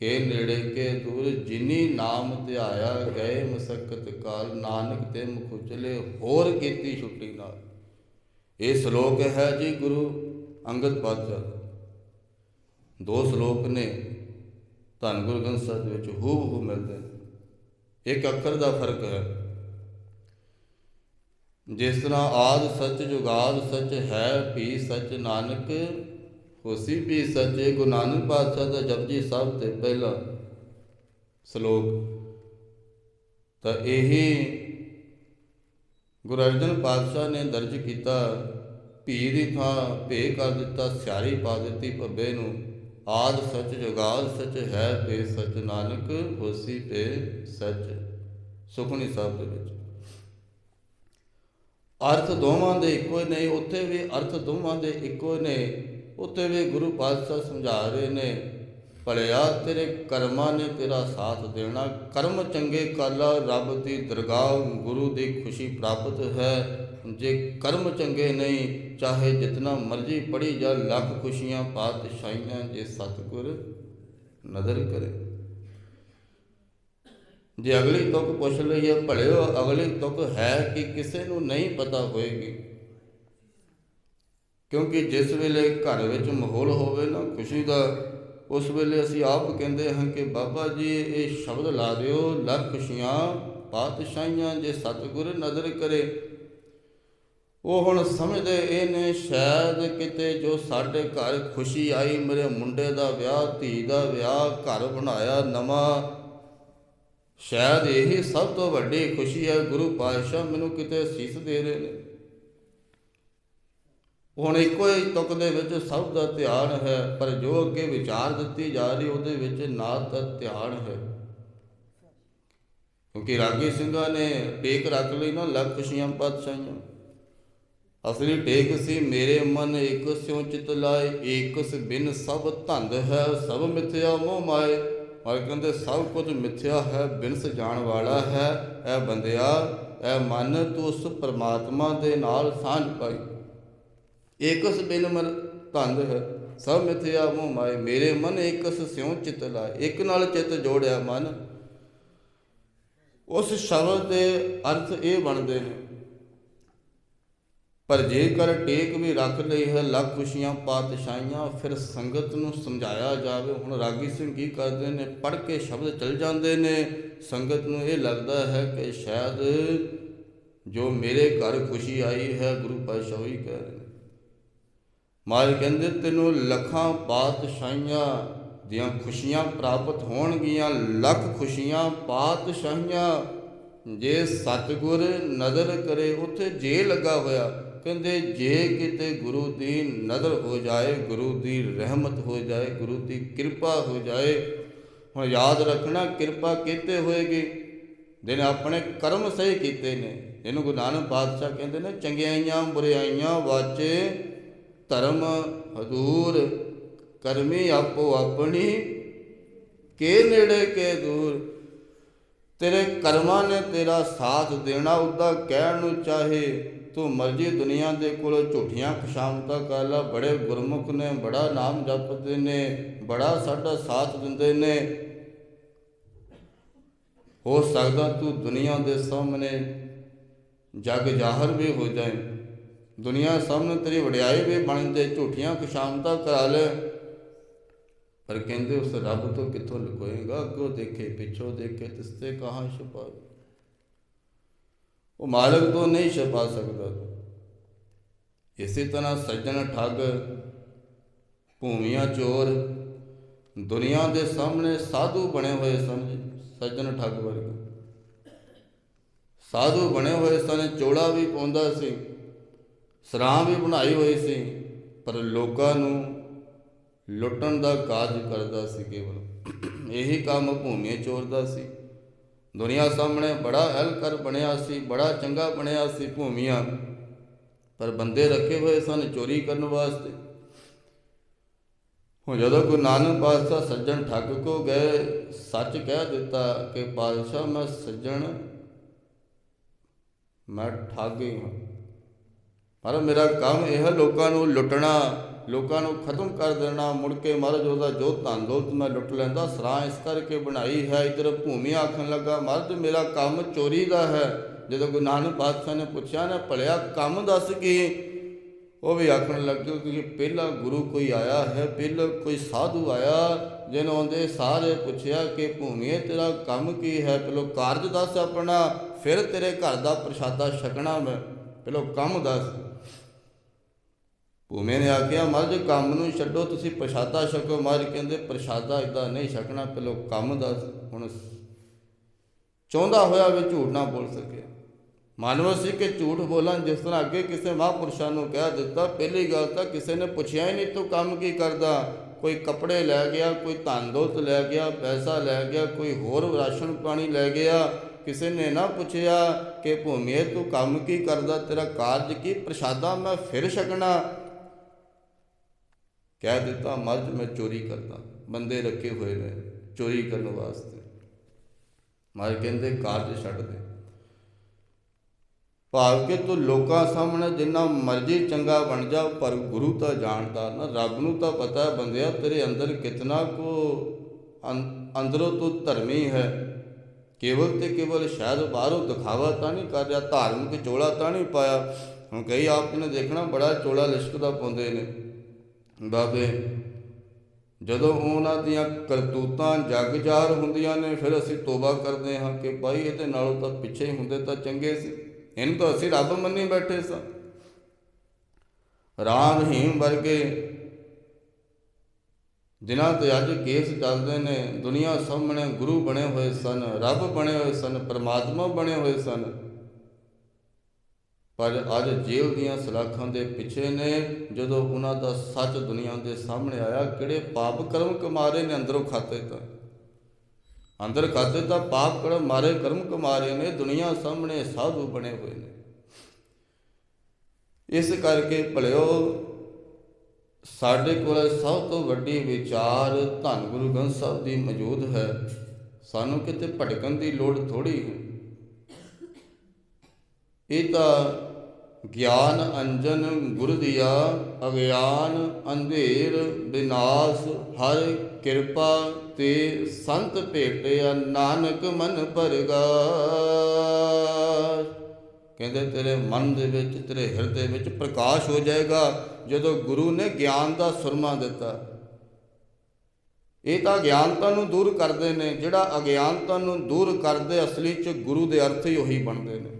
ਕੇ ਨੇੜੇ ਕੇ ਦੂਰ ਜਿਨੀ ਨਾਮ ਧਿਆਇਆ ਗਏ ਮਸਕਤ ਕਾਲ, ਨਾਨਕ ਤੇ ਮੁਖੁਚਲੇ ਹੋਰ ਕੀਤੀ ਛੁੱਟੀ ਨਾਲ। ਇਹ ਸ਼ਲੋਕ ਹੈ ਜੀ ਗੁਰੂ ਅੰਗਦ ਪਾਤਸ਼ਾਹ ਦੋ। ਸ਼ਲੋਕ ਨੇ, ਧੰਨ ਗੁਰੂ ਗ੍ਰੰਥ ਸਾਹਿਬ ਵਿੱਚ ਹੂਬ ਹੂ ਮਿਲਦੇ ਨੇ। ਇੱਕ ਅੱਖਰ ਦਾ ਫ਼ਰਕ ਹੈ। ਜਿਸ ਤਰ੍ਹਾਂ ਆਦ ਸੱਚ ਜੁਗਾਦ ਸੱਚ ਹੈ ਵੀ ਸੱਚ ਨਾਨਕ ਹੋਸੀ ਵੀ ਸੱਚੇ ਗੁਰੂ ਨਾਨਕ ਪਾਤਸ਼ਾਹ ਦਾ ਜਪਜੀ ਸਾਹਿਬ ਤੇ ਪਹਿਲਾ ਸ਼ਲੋਕ। ਤਾਂ ਇਹ ਗੁਰੂ ਅਰਜਨ ਪਾਤਸ਼ਾਹ ਨੇ ਦਰਜ ਕੀਤਾ ਭੀ ਦੀ ਥਾਂ ਭੇ ਕਰ ਦਿੱਤਾ, ਸਿਆਰੀ ਪਾ ਦਿੱਤੀ ਭੱਬੇ ਨੂੰ। ਆਦ ਸੱਚ ਜੁਗਾਦ ਸੱਚ ਹੈ ਤੇ ਸੱਚ ਨਾਨਕ ਹੋਸੀ ਤੇ ਸੱਚ। ਸੁਖਣੀ ਸਾਹਿਬ ਦੇ ਵਿੱਚ। ਅਰਥ ਦੋਵਾਂ ਦੇ ਇੱਕੋ ਹੀ ਨੇ, ਉੱਥੇ ਵੀ ਅਰਥ ਦੋਵਾਂ ਦੇ ਇੱਕੋ ਨੇ। ਉੱਥੇ ਵੀ ਗੁਰੂ ਪਾਤਸ਼ਾਹ ਸਮਝਾ ਰਹੇ ਨੇ, ਭਲਿਆ ਤੇਰੇ ਕਰਮਾਂ ਨੇ ਤੇਰਾ ਸਾਥ ਦੇਣਾ। ਕਰਮ ਚੰਗੇ ਕਾਲਾ ਰੱਬ ਦੀ ਦਰਗਾਹ ਗੁਰੂ ਦੀ ਖੁਸ਼ੀ ਪ੍ਰਾਪਤ ਹੈ। ਜੇ ਕਰਮ ਚੰਗੇ ਨਹੀਂ, ਚਾਹੇ ਜਿਤਨਾ ਮਰਜ਼ੀ ਪੜੀ ਜਾ, ਲੱਖ ਖੁਸ਼ੀਆਂ ਪਾਤਸ਼ਾਹੀਆਂ ਜੇ ਸਤਿਗੁਰ ਨਜ਼ਰ ਕਰੇ। ਜੇ ਅਗਲੀ ਤੁਕ ਪੁੱਛ ਲਈਏ, ਭਲਿਓ ਅਗਲੀ ਤੁਕ ਹੈ ਕਿ ਕਿਸੇ ਨੂੰ ਨਹੀਂ ਪਤਾ ਹੋਏਗੀ। ਕਿਉਂਕਿ ਜਿਸ ਵੇਲੇ ਘਰ ਵਿੱਚ ਮਾਹੌਲ ਹੋਵੇ ਨਾ ਖੁਸ਼ੀ ਦਾ, ਉਸ ਵੇਲੇ ਅਸੀਂ ਆਪ ਕਹਿੰਦੇ ਹਾਂ ਕਿ ਬਾਬਾ ਜੀ, ਇਹ ਸ਼ਬਦ ਲਾ ਦਿਓ, ਲੱਖ ਖੁਸ਼ੀਆਂ ਪਾਤਸ਼ਾਹੀਆਂ ਜੇ ਸਤਿਗੁਰ ਨਜ਼ਰ ਕਰੇ। ਉਹ ਹੁਣ ਸਮਝਦੇ ਇਹ ਨੇ ਸ਼ਾਇਦ ਕਿਤੇ ਜੋ ਸਾਡੇ ਘਰ ਖੁਸ਼ੀ ਆਈ, ਮੇਰੇ ਮੁੰਡੇ ਦਾ ਵਿਆਹ, ਧੀ ਦਾ ਵਿਆਹ, ਘਰ ਬਣਾਇਆ ਨਵਾਂ। ਸ਼ਾਇਦ ਇਹ ਸਭ ਤੋਂ ਵੱਡੀ ਖੁਸ਼ੀ ਹੈ, ਗੁਰੂ ਪਾਤਸ਼ਾਹ ਮੈਨੂੰ ਕਿਤੇ ਅਸੀਸ ਦੇ ਰਹੇ ਨੇ। ਹੁਣ ਇੱਕੋ ਹੀ ਤੁਕ ਦੇ ਵਿੱਚ ਸਭ ਦਾ ਧਿਆਨ ਹੈ, ਪਰ ਜੋ ਅੱਗੇ ਵਿਚਾਰ ਦਿੱਤੀ ਜਾ ਰਹੀ, ਉਹਦੇ ਵਿੱਚ ਨਾ ਤਾਂ ਧਿਆਨ ਹੈ। ਕਿਉਂਕਿ ਰਾਗੀ ਸਿੰਘਾਂ ਨੇ ਟੇਕ ਰੱਖ ਲਈ ਨਾ, ਲੱਖ ਖੁਸ਼ੀਆਂ ਪਾਤਸ਼ਾਹੀਆਂ। ਅਸਲੀ ਟੇਕ ਸੀ, ਮੇਰੇ ਮਨ ਇੱਕ ਸਿਉ ਚਿਤ ਲਾਏ ਏਕਸ ਬਿਨ ਸਭ ਧੰਦ ਹੈ, ਸਭ ਮਿਥਿਆ ਮੋਹ ਮਾਏ। ਔਰ ਕਹਿੰਦੇ, ਸਭ ਕੁਝ ਮਿਥਿਆ ਹੈ, ਬਿਨਸ ਜਾਣ ਵਾਲਾ ਹੈ ਇਹ ਬੰਦਿਆ ਇਹ ਮਨ ਤੂੰ ਉਸ ਪਰਮਾਤਮਾ ਦੇ ਨਾਲ ਸਾਂਝ ਪਾਈ। ਏਕਸ ਬਿਲਮਲ ਧੰਦ ਹੈ, ਸਭ ਮਿਥਿਆ ਮੋਹ ਮਾਏ। ਮੇਰੇ ਮਨ ਏਕਸ ਸਿਉ ਚਿਤ ਲਾਏ ਇੱਕ ਨਾਲ ਚਿਤ ਜੋੜਿਆ ਮਨ। ਉਸ ਸ਼ਬਦ ਦੇ ਅਰਥ ਇਹ ਬਣਦੇ ਨੇ, ਪਰ ਜੇਕਰ ਟੇਕ ਵੀ ਰੱਖ ਲਈ ਹੈ, ਲੱਖ ਖੁਸ਼ੀਆਂ ਪਾਤਸ਼ਾਹੀਆਂ, ਫਿਰ ਸੰਗਤ ਨੂੰ ਸਮਝਾਇਆ ਜਾਵੇ। ਹੁਣ ਰਾਗੀ ਸਿੰਘ ਕੀ ਕਰਦੇ ਨੇ? ਪੜ੍ਹ ਕੇ ਸ਼ਬਦ ਚਲ ਜਾਂਦੇ ਨੇ। ਸੰਗਤ ਨੂੰ ਇਹ ਲੱਗਦਾ ਹੈ ਕਿ ਸ਼ਾਇਦ ਜੋ ਮੇਰੇ ਘਰ ਖੁਸ਼ੀ ਆਈ ਹੈ, ਗੁਰੂ ਪਾਤਸ਼ਾਹ ਹੀ ਕਹਿ ਰਹੇ ਨੇ ਕਹਿੰਦੇ, ਤੈਨੂੰ ਲੱਖਾਂ ਪਾਤਸ਼ਾਹੀਆਂ ਦੀਆਂ ਖੁਸ਼ੀਆਂ ਪ੍ਰਾਪਤ ਹੋਣਗੀਆਂ, ਲੱਖ ਖੁਸ਼ੀਆਂ ਪਾਤਸ਼ਾਹੀਆਂ। ਜੇ ਸਤਗੁਰ ਨਜ਼ਰ ਕਰੇ, ਉੱਥੇ ਜੇ ਲੱਗਾ ਹੋਇਆ। ਕਹਿੰਦੇ, ਜੇ ਕਿਤੇ ਗੁਰੂ ਦੀ ਨਜ਼ਰ ਹੋ ਜਾਏ, ਗੁਰੂ ਦੀ ਰਹਿਮਤ ਹੋ ਜਾਏ, ਗੁਰੂ ਦੀ ਕਿਰਪਾ ਹੋ ਜਾਏ। ਹੁਣ ਯਾਦ ਰੱਖਣਾ, ਕਿਰਪਾ ਕਿਤੇ ਹੋਏਗੀ? ਜਿਹਨੇ ਆਪਣੇ ਕਰਮ ਸਹੀ ਕੀਤੇ ਨੇ। ਇਹਨੂੰ ਗੁਰੂ ਨਾਨਕ ਪਾਤਸ਼ਾਹ ਕਹਿੰਦੇ ਨੇ, ਚੰਗਿਆਈਆਂ ਬੁਰਾਈਆਂ ਵਾਚੇ ਧਰਮ ਹਦੂਰ ਕਰਮੀ ਆਪੋ ਆਪਣੀ, ਕੇ ਨੇੜੇ ਕੇ ਦੂਰ। ਤੇਰੇ ਕਰਮਾਂ ਨੇ ਤੇਰਾ ਸਾਥ ਦੇਣਾ, ਉਹਦਾ ਕਹਿਣ ਨੂੰ ਚਾਹੇ ਤੂੰ ਮਰਜ਼ੀ ਦੁਨੀਆ ਦੇ ਕੋਲੋਂ ਝੂਠੀਆਂ ਖੁਸ਼ਾਮਤਾਂ ਕਰ ਲਾ। ਬੜੇ ਗੁਰਮੁਖ ਨੇ, ਬੜਾ ਨਾਮ ਜਪਦੇ ਨੇ, ਬੜਾ ਸਾਡਾ ਸਾਥ ਦਿੰਦੇ ਨੇ। ਹੋ ਸਕਦਾ ਤੂੰ ਦੁਨੀਆ ਦੇ ਸਾਹਮਣੇ ਜਗ ਜ਼ਾਹਰ ਵੀ ਹੋ ਜਾਏ। ਦੁਨੀਆ ਸਾਹਮਣੇ ਤੇਰੀ ਵਡਿਆਈ ਵੀ ਬਣ ਜਾਏ ਝੂਠੀਆਂ ਖੁਸ਼ਾਮਤਾਂ ਕਰਾ ਲੈ। ਪਰ ਕਹਿੰਦੇ ਉਸ ਰੱਬ ਤੋਂ ਕਿੱਥੋਂ ਲੁਕੋਏਗਾ? ਅੱਗੋਂ ਦੇਖੇ, ਪਿੱਛੋਂ ਦੇਖੇ ਤਿਸਤੇ ਕਹਾਂ ਛੁਪਾਏ ਉਹ ਮਾਲਕ ਤੋਂ ਨਹੀਂ ਛੁਪਾ ਸਕਦਾ। ਇਸੇ ਤਰ੍ਹਾਂ ਸੱਜਣ ਠੱਗ, ਭੂਮੀਆਂ ਚੋਰ, ਦੁਨੀਆ ਦੇ ਸਾਹਮਣੇ ਸਾਧੂ ਬਣੇ ਹੋਏ ਸਨ ਸੱਜਣ ਠੱਗ ਵਰਗੇ। ਸਾਧੂ ਬਣੇ ਹੋਏ ਸਨ, ਚੋਲਾ ਵੀ ਪਾਉਂਦਾ ਸੀ। ਸਰਾਂ ਵੀ ਬਣਾਈ ਹੋਈ ਸੀ, ਪਰ ਲੋਕਾਂ ਨੂੰ ਲੁੱਟਣ ਦਾ ਕਾਜ ਕਰਦਾ ਸੀ ਕੇਵਲ। ਇਹੀ ਕੰਮ ਭੂਮੀ ਚੋਰਦਾ ਸੀ। ਦੁਨੀਆ ਸਾਹਮਣੇ ਬੜਾ ਅਹਲਕਰ ਬਣਿਆ ਸੀ, ਬੜਾ ਚੰਗਾ ਬਣਿਆ ਸੀ ਭੂਮੀਆਂ, ਪਰ ਬੰਦੇ ਰੱਖੇ ਹੋਏ ਸਨ ਚੋਰੀ ਕਰਨ ਵਾਸਤੇ। ਹੁਣ ਜਦੋਂ ਗੁਰੂ ਨਾਨਕ ਪਾਤਸ਼ਾਹ ਸੱਜਣ ਠੱਗ ਕੋ ਗਏ, ਸੱਚ ਕਹਿ ਦਿੱਤਾ ਕਿ ਪਾਤਸ਼ਾਹ ਮੈਂ ਸੱਜਣ, ਮੈਂ ਠੱਗ ਹੀ ਹਾਂ। ਪਰ ਮੇਰਾ ਕੰਮ ਇਹ ਲੋਕਾਂ ਨੂੰ ਲੁੱਟਣਾ, ਲੋਕਾਂ ਨੂੰ ਖਤਮ ਕਰ ਦੇਣਾ। ਮੁੜ ਕੇ ਮਹਾਰਾਜ ਉਹਦਾ ਜੋ ਧਨ ਦੌਲਤ ਮੈਂ ਲੁੱਟ ਲੈਂਦਾ, ਸਰਾਂ ਇਸ ਕਰਕੇ ਬਣਾਈ ਹੈ, ਇਧਰ ਭੂਮੀ ਆਖਣ ਲੱਗਾ, ਮਹਾਰਾਜ, ਮੇਰਾ ਕੰਮ ਚੋਰੀ ਦਾ ਹੈ। ਜਦੋਂ ਗੁਰੂ ਨਾਨਕ ਪਾਤਸ਼ਾਹ ਨੇ ਪੁੱਛਿਆ, ਨਾ ਭਲਿਆ, ਕੰਮ ਦੱਸ ਕੀ? ਉਹ ਵੀ ਆਖਣ ਲੱਗੇ ਕਿ ਪਹਿਲਾ ਗੁਰੂ ਕੋਈ ਆਇਆ ਹੈ, ਪਹਿਲਾ ਕੋਈ ਸਾਧੂ ਆਇਆ? ਜਿਹਨੂੰ ਆਉਂਦੇ ਸਾਰੇ ਪੁੱਛਿਆ ਕਿ ਭੂਮੀਏ ਤੇਰਾ ਕੰਮ ਕੀ ਹੈ? ਪਹਿਲੋ ਕਾਰਜ ਦੱਸ ਆਪਣਾ, ਫਿਰ ਤੇਰੇ ਘਰ ਦਾ ਪ੍ਰਸ਼ਾਦਾ ਛਕਣਾ ਮੈਂ। ਪਹਿਲੋ ਕੰਮ ਦੱਸ। ਭੂਮੇ ਨੇ ਆਖਿਆ ਮਹਾਰਾਜ ਕੰਮ ਨੂੰ ਛੱਡੋ, ਤੁਸੀਂ ਪ੍ਰਸ਼ਾਦਾ ਛਕੋ। ਮਹਾਰਾਜ ਕਹਿੰਦੇ, ਪ੍ਰਸ਼ਾਦਾ ਇਦਾਂ ਨਹੀਂ ਛਕਣਾ, ਪਹਿਲੋ ਕੰਮ ਦਾ ਹੁਣ ਚਾਹੁੰਦਾ ਹੋਇਆ ਵੀ ਝੂਠ ਨਾ ਬੋਲ ਸਕਿਆ ਮਾਨਵ ਸੀ ਕਿ ਝੂਠ ਬੋਲਣ ਜਿਸ ਤਰ੍ਹਾਂ ਅੱਗੇ ਕਿਸੇ ਮਹਾਂਪੁਰਸ਼ਾਂ ਨੂੰ ਕਹਿ ਦਿੱਤਾ, ਪਹਿਲੀ ਗੱਲ ਤਾਂ ਕਿਸੇ ਨੇ ਪੁੱਛਿਆ ਹੀ ਨਹੀਂ, ਤੂੰ ਕੰਮ ਕੀ ਕਰਦਾ? ਕੋਈ ਕੱਪੜੇ ਲੈ ਗਿਆ, ਕੋਈ ਧਨ ਦੌਲਤ ਲੈ ਗਿਆ, ਪੈਸਾ ਲੈ ਗਿਆ, ਕੋਈ ਹੋਰ ਰਾਸ਼ਨ ਪਾਣੀ ਲੈ ਗਿਆ? ਕਿਸੇ ਨੇ ਨਾ ਪੁੱਛਿਆ ਕਿ ਭੂਮੀਏ ਤੂੰ ਕੰਮ ਕੀ ਕਰਦਾ? ਤੇਰਾ ਕਾਰਜ ਕੀ? ਪ੍ਰਸ਼ਾਦਾ ਮੈਂ ਫਿਰ ਛਕਣਾ। ਕਹਿ ਦਿੱਤਾ ਮਰਦ ਮੈਂ ਚੋਰੀ ਕਰਦਾ। ਬੰਦੇ ਰੱਖੇ ਹੋਏ ਨੇ ਚੋਰੀ ਕਰਨ ਵਾਸਤੇ। ਮਾਰ ਕਹਿੰਦੇ, ਕਾਰਜ ਛੱਡ ਦੇ। ਭਾਵ ਕਿ ਤੂੰ ਲੋਕਾਂ ਸਾਹਮਣੇ ਜਿੰਨਾ ਮਰਜ਼ੀ ਚੰਗਾ ਬਣ ਜਾ, ਪਰ ਗੁਰੂ ਤਾਂ ਜਾਣਦਾ ਨਾ। ਰੱਬ ਨੂੰ ਤਾਂ ਪਤਾ ਹੈ, ਬੰਦਿਆ, ਤੇਰੇ ਅੰਦਰ ਕਿਤਨਾ ਕੋ ਅੰ- ਅੰਦਰੋਂ ਤੂੰ ਧਰਮੀ ਹੈ। ਕੇਵਲ ਤੇ ਕੇਵਲ ਸ਼ਾਇਦ ਬਾਹਰੋਂ ਦਿਖਾਵਾ ਤਾਂ ਨਹੀਂ ਕਰ ਰਿਹਾ, ਧਾਰਮਿਕ ਚੋਲਾ ਤਾਂ ਨਹੀਂ ਪਾਇਆ। ਹੁਣ ਕਈ ਆਪ ਨੇ ਦੇਖਣਾ, ਬੜਾ ਚੋਲਾ ਲਿਸ਼ਕਦਾ ਪਾਉਂਦੇ ਨੇ। ਬਾਬੇ ਜਦੋਂ ਉਹਨਾਂ ਦੀਆਂ ਕਰਤੂਤਾਂ ਜਗਜਾਰ ਹੁੰਦੀਆਂ ਨੇ, ਫਿਰ ਅਸੀਂ ਤੋਬਾ ਕਰਦੇ ਹਾਂ ਕਿ ਭਾਈ ਇਹਦੇ ਨਾਲੋਂ ਤਾਂ ਪਿੱਛੇ ਹੀ ਹੁੰਦੇ ਤਾਂ ਚੰਗੇ ਸੀ। ਇਹਨੂੰ ਤਾਂ ਅਸੀਂ ਰੱਬ ਮੰਨੀ ਬੈਠੇ ਸਾਂ। ਰਾਮ ਰਹੀਮ ਵਰਗੇ ਜਿਨ੍ਹਾਂ ਤੇ ਅੱਜ ਕੇਸ ਚੱਲਦੇ ਨੇ, ਦੁਨੀਆ ਸਾਹਮਣੇ ਗੁਰੂ ਬਣੇ ਹੋਏ ਸਨ, ਰੱਬ ਬਣੇ ਹੋਏ ਸਨ, ਪਰਮਾਤਮਾ ਬਣੇ ਹੋਏ ਸਨ। ਪਰ ਅੱਜ ਜੇਲ੍ਹ ਦੀਆਂ ਸਲਾਖਾਂ ਦੇ ਪਿੱਛੇ ਨੇ, ਜਦੋਂ ਉਹਨਾਂ ਦਾ ਸੱਚ ਦੁਨੀਆ ਦੇ ਸਾਹਮਣੇ ਆਇਆ, ਕਿਹੜੇ ਪਾਪ ਕਰਮ ਕਮਾਰੇ ਨੇ ਅੰਦਰੋਂ ਖਾਤੇ ਤਾਂ? ਅੰਦਰ ਖਾਤੇ ਤਾਂ ਪਾਪ ਕਰਮ ਮਾਰੇ, ਕਰਮ ਕਮਾਰੇ ਨੇ, ਦੁਨੀਆ ਸਾਹਮਣੇ ਸਾਧੂ ਬਣੇ ਹੋਏ ਨੇ। ਇਸ ਕਰਕੇ ਭਲਿਓ, ਸਾਡੇ ਕੋਲ ਸਭ ਤੋਂ ਵੱਡੀ ਵਿਚਾਰ ਧੰਨ ਗੁਰੂ ਗ੍ਰੰਥ ਸਾਹਿਬ ਦੀ ਮੌਜੂਦ ਹੈ। ਸਾਨੂੰ ਕਿਤੇ ਭਟਕਣ ਦੀ ਲੋੜ ਥੋੜੀ ਹੈ। ਇਹ ਤਾਂ ਗਿਆਨ ਅੰਜਨ ਗੁਰ ਦਿਆ, ਅਗਿਆਨ ਅੰਧੇਰ ਵਿਨਾਸ਼ ਹਰ ਕਿਰਪਾ ਤੇ ਸੰਤ ਭੇਟਿਆ ਨਾਨਕ ਮਨ ਪਰਗਾਸ ਕਹਿੰਦੇ ਤੇਰੇ ਮਨ ਦੇ ਵਿੱਚ, ਤੇਰੇ ਹਿਰਦੇ ਵਿੱਚ ਪ੍ਰਕਾਸ਼ ਹੋ ਜਾਏਗਾ ਜਦੋਂ ਗੁਰੂ ਨੇ ਗਿਆਨ ਦਾ ਸੁਰਮਾ ਦਿੱਤਾ। ਇਹ ਤਾਂ ਅਗਿਆਨਤਾ ਨੂੰ ਦੂਰ ਕਰਦੇ ਨੇ, ਜਿਹੜਾ ਅਗਿਆਨਤਾ ਨੂੰ ਦੂਰ ਕਰਦੇ, ਅਸਲੀ ਚ ਗੁਰੂ ਦੇ ਅਰਥ ਹੀ ਉਹੀ ਬਣਦੇ ਨੇ।